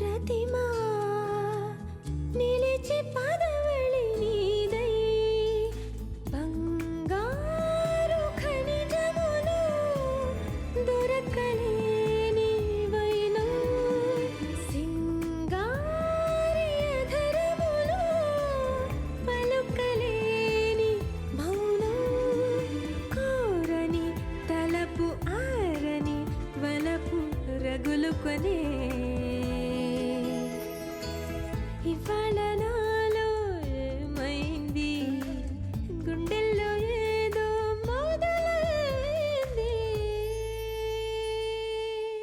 ప్రతిమా నిలిచి పదవళి నీదై. బంగారు ఖనిజములు దొరకలేని వైనం. సింగారి అధరములు పలుకలేని మౌనం. కోరని తలపు ఆరని వలపు రగులుకొనే finally